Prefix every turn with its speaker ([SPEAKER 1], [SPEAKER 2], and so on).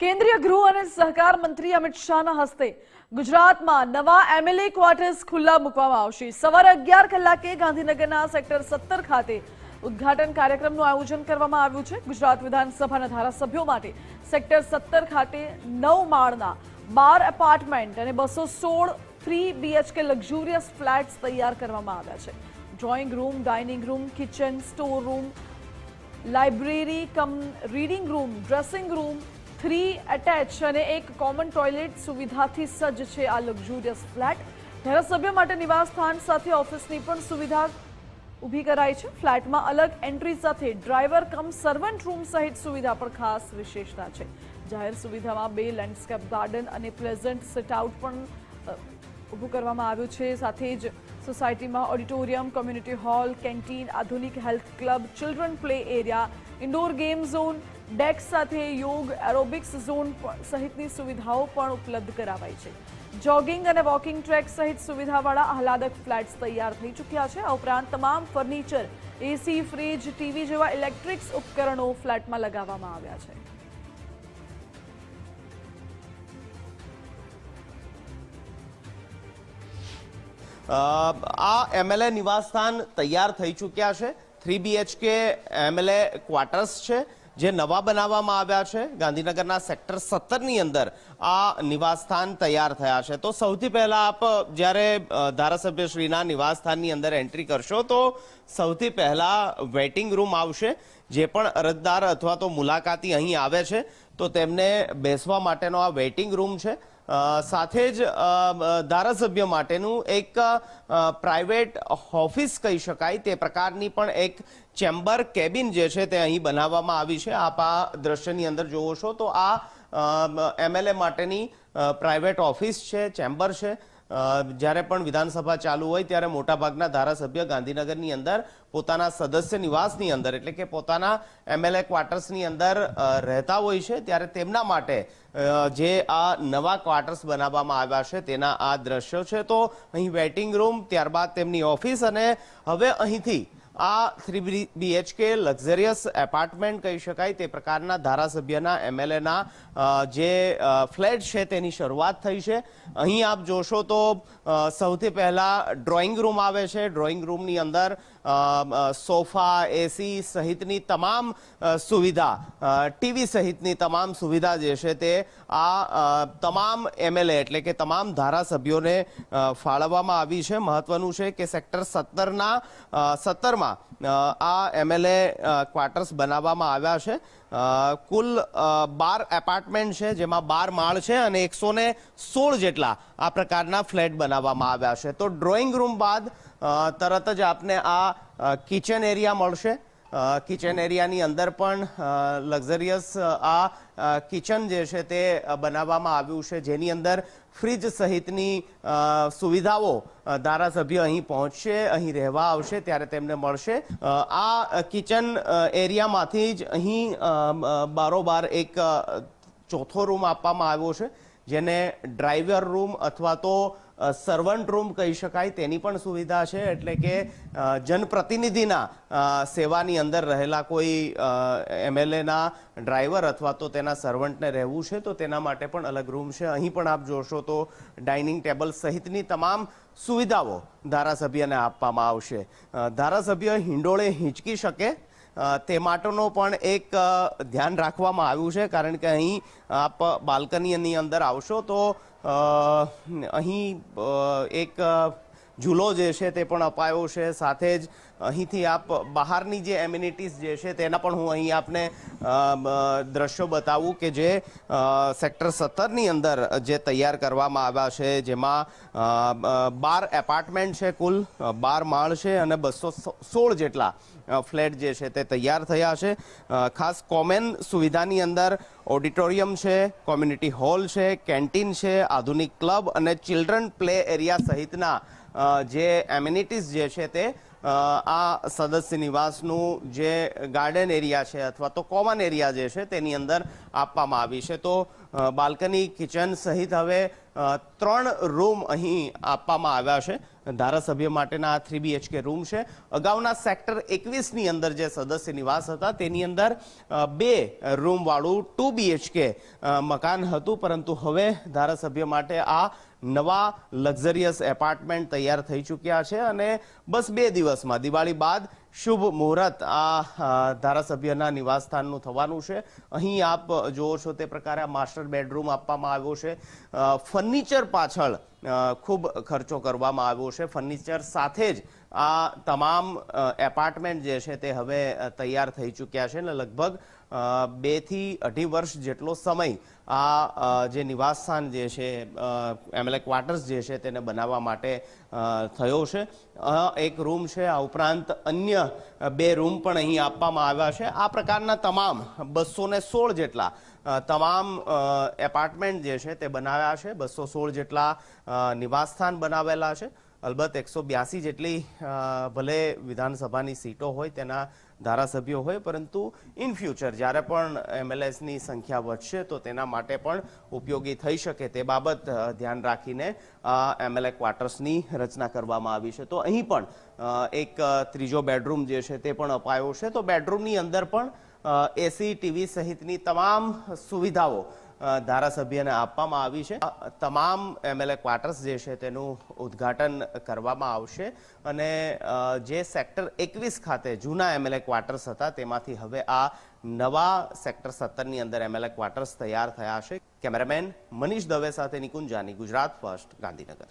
[SPEAKER 1] કેન્દ્રીય ગૃહ અને સહકાર મંત્રી અમિત શાહના હસ્તે ગુજરાતમાં નવા એમએલએ ક્વાર્ટર્સ ખુલ્લા મૂકવામાં આવશે. સવારે અગિયાર કલાકે ગાંધીનગરના સેક્ટર સત્તર ખાતે ઉદ્ઘાટન કાર્યક્રમનું આયોજન કરવામાં આવ્યું છે. ગુજરાત વિધાનસભાના ધારાસભ્યો માટે સેક્ટર સત્તર ખાતે નવ માળના બાર એપાર્ટમેન્ટ અને બસો સોળ થ્રી બીએચકે લક્ઝુરિયસ ફ્લેટ્સ તૈયાર કરવામાં આવ્યા છે. Drawing room dining room kitchen store room library cum reading room dressing room three attach અને એક કોમન ટોયલેટ સુવિધાથી સજ્જ છે આ લક્ઝુરિયસ ફ્લેટ ધારાસભ્ય માટે નિવાસ સ્થાન સાથે ઓફિસની પણ સુવિધા ઊભી કરાઈ છે. ફ્લેટમાં અલગ એન્ટ્રી સાથે ડ્રાઈવર કમ સર્વન્ટ રૂમ સહિત સુવિધા પણ ખાસ વિશેષતા છે. જાહેર સુવિધામાં બે લેન્ડસ્કેપ ગાર્ડન અને પ્લેઝન્ટ સિટઆઉટ પણ ઊભું કરવામાં આવ્યું છે. સાથે જ સોસાયટીમાં ઓડિટોરિયમ, કોમ્યુનિટી હોલ, કેન્ટીન, આધુનિક health club, children play area, indoor game zone, deck સાથે યોગ, એરોબિક્સ ઝોન સહિતની સુવિધાઓ પણ ઉપલબ્ધ કરાવાઈ છે. જોગિંગ અને વોકિંગ ટ્રેક સહિત સુવિધાવાળા આહલાદક ફ્લેટ્સ તૈયાર થઈ ચૂક્યા છે. આ ઉપરાંત તમામ ફર્નિચર, એસી, ફ્રીજ, ટીવી જેવા ઇલેક્ટ્રિક્સ ઉપકરણો ફ્લેટમાં લગાવવામાં આવ્યા છે.
[SPEAKER 2] આ એમએલએ નિવાસસ્થાન તૈયાર થઈ ચૂક્યા છે. થ્રી બીએચકે એમએલએ ક્વાર્ટર્સ છે, જે નવા બનાવવામાં આવ્યા છે. ગાંધીનગરના સેક્ટર સત્તરની અંદર આ નિવાસસ્થાન તૈયાર થયા છે. તો સૌથી પહેલાં આપ જ્યારે ધારાસભ્યશ્રીના નિવાસસ્થાનની અંદર એન્ટ્રી કરશો, તો સૌથી પહેલાં વેઇટિંગ રૂમ આવશે, જે પણ અરજદાર અથવા તો મુલાકાતી અહીં આવે છે. તો તેમને બેસવા માટેનો આ વેઇટિંગ રૂમ છે. સાથે જ ધારાસભ્ય માટેનું એક પ્રાઇવેટ ઓફિસ કહી શકાય. તે પ્રકારની પણ એક ચેમ્બર કેબિન જે છે તે અહીં બનાવવામાં આવી છે. આપ આ દ્રશ્યની અંદર જોવો છો તો આ એમએલએ માટેની પ્રાઇવેટ ઓફિસ છે, ચેમ્બર છે. જ્યારે પણ વિધાનસભા ચાલુ હોય ત્યારે મોટાભાગના ધારાસભ્ય ગાંધીનગરની અંદર પોતાના સદસ્ય નિવાસની અંદર, એટલે કે પોતાના એમએલએ ક્વાર્ટર્સની અંદર રહેતા હોય છે, ત્યારે તેમના માટે જે આ નવા ક્વાર્ટર્સ બનાવવામાં આવ્યા છે, તેના આ દ્રશ્યો છે. તો અહીં વેઇટિંગ રૂમ, ત્યારબાદ તેમની ઓફિસ અને હવે અહીંથી આ થ્રી બીએચકે લક્ઝરિયસ એપાર્ટમેન્ટ કહી શકાય, તે પ્રકારના ધારાસભ્યના એમએલએના જે ફ્લેટ છે તેની શરૂઆત થઈ છે. અહીં આપ જોશો તો સૌથી પહેલા ડ્રોઈંગ રૂમ આવે છે. ડ્રોઈંગ રૂમની અંદર સોફા, એસી સહિતની તમામ સુવિધા ટીવી સહિતની તમામ સુવિધા જે છે તે આ તમામ એમએલએ એટલે કે તમામ ધારાસભ્યોને ફાળવવામાં આવી છે. મહત્વનું છે કે સેક્ટર સત્તરના સત્તરમાં આ એમએલએ ક્વાર્ટર્સ બનાવવામાં આવ્યા છે. કુલ બાર એપાર્ટમેન્ટ છે, જેમાં બાર માળ છે અને એકસો ને સોળ જેટલા આ પ્રકારના ફ્લેટ બનાવવામાં આવ્યા છે. તો ડ્રોઈંગ રૂમ બાદ તરત જ આપને આ કિચન એરિયા મળશે. કિચન એરિયાની અંદર પણ લક્ઝરિયસ આ કિચન જે છે તે બનાવવામાં આવ્યું છે. જેની અંદર ફ્રીજ સહિતની સુવિધાઓ ધારાસભ્ય અહીં પહોંચશે, અહીં રહેવા આવશે, ત્યારે તેમને મળશે. આ કિચન એરિયામાંથી જ અહીં બારોબાર એક ચોથો રૂમ આપવામાં આવ્યો છે. જેને ડ્રાઈવર રૂમ અથવા તો સર્વન્ટ રૂમ કહી શકાય તેની પણ સુવિધા છે. એટલે કે જનપ્રતિનિધિના સેવાની અંદર રહેલા કોઈ એમએલએના ડ્રાઈવર અથવા તો તેના સર્વન્ટને રહેવું છે, તો તેના માટે પણ અલગ રૂમ છે. અહીં પણ આપ જોશો તો ડાઇનિંગ ટેબલ સહિતની તમામ સુવિધાઓ ધારાસભ્યને આપવામાં આવશે. ધારાસભ્ય હિંડોળે હિંચકી શકે તે માટેનો પણ એક ધ્યાન રાખવામાં આવ્યું છે. કારણ કે અહીં આપ બાલ્કનીની અંદર આવશો તો અહીં એક ઝૂલો જે છે તે પણ અપાયો છે. સાથે જ અહીંથી આપ બહારની જે એમ્યુનિટીઝ જે છે તેના પણ હું અહીં આપને દ્રશ્યો બતાવું કે જે સેક્ટર સત્તરની અંદર જે તૈયાર કરવામાં આવ્યા છે, જેમાં બાર એપાર્ટમેન્ટ છે કુલ બાર માળ છે અને બસો સોળ જેટલા ફ્લેટ જે છે તે તૈયાર થયા છે. ખાસ કોમેન સુવિધાની અંદર ઓડિટોરિયમ છે કોમ્યુનિટી હોલ છે કેન્ટીન છે, આધુનિક ક્લબ અને ચિલ્ડ્રન પ્લે એરિયા સહિતના જે એમ્યુનિટીઝ જે છે તે આ સદસ્ય નિવાસનું જે ગાર્ડન એરિયા છે અથવા તો કોમન એરિયા જે છે તેની અંદર આપવામાં આવી છે. તો બાલ્કની કિચન સહિત હવે ત્રણ રૂમ અહીં આપવામાં આવ્યા છે. ધારાસભ્ય માટેના આ થ્રી બીએચકે રૂમ છે. અગાઉના સેક્ટર એકવીસની અંદર જે સદસ્ય નિવાસ હતા તેની અંદર બે રૂમવાળું ટુ બીએચકે મકાન હતું. પરંતુ હવે ધારાસભ્ય માટે આ નવા લક્ઝરિયસ એપાર્ટમેન્ટ તૈયાર થઈ ચૂક્યા છે અને બસ બે દિવસમાં, દિવાળી બાદ શુભ મુહૂર્ત આ ધારાસભ્યના નિવાસસ્થાનનું થવાનું છે. અહીં આપ જુઓ છો તે પ્રકારે આ માસ્ટર બેડરૂમ આપવામાં આવ્યો છે. ફર્નિચર પાછળ ખૂબ ખર્ચો કરવામાં આવ્યો છે. ફર્નિચર સાથે જ આ તમામ એપાર્ટમેન્ટ જે છે તે હવે તૈયાર થઈ ચૂક્યા છે અને લગભગ અ, બેથી અઢી વર્ષ જેટલો સમય આ જે નિવાસસ્થાન જે છે એમએલએ ક્વાર્ટર્સ જે છે તેને બનાવવા માટે થયો છે. એક રૂમ છે આ ઉપરાંત અન્ય બે રૂમ પણ અહીં આપવામાં આવ્યા છે. આ પ્રકારના તમામ બસો ને સોળ જેટલા તમામ એપાર્ટમેન્ટ જે છે તે બનાવ્યા છે. બસો સોળ જેટલા નિવાસસ્થાન બનાવેલા છે. અલબત્ત એકસો બ્યાસી જેટલી ભલે વિધાનસભાની સીટો હોય તેના ધારાસભ્યો હોય, પરંતુ ઇન ફ્યુચર જ્યારે પણ એમએલએસની સંખ્યા વધશે, તો તેના માટે પણ ઉપયોગી થઈ શકે તે બાબત ધ્યાન રાખીને એમએલએ ક્વાર્ટર્સની રચના કરવામાં આવી છે. તો અહીં પણ એક ત્રીજો બેડરૂમ જે છે તે પણ અપાયો છે. તો બેડરૂમની અંદર પણ એસી ટીવી સહિતની તમામ સુવિધાઓ ધારાસભ્યને આપવામાં આવી છે. તમામ એમએલએ ક્વાર્ટર્સ જે છે તેનું ઉદ્ઘાટન કરવામાં આવશે અને જે સેક્ટર એકવીસ ખાતે જૂના એમએલએ ક્વાર્ટર્સ હતા તેમાંથી હવે આ નવા સેક્ટર સત્તરની અંદર એમએલએ ક્વાર્ટર્સ તૈયાર થયા છે. કેમેરામેન મનીષ દવે સાથે નિકુંજાની, ગુજરાત ફર્સ્ટ, ગાંધીનગર.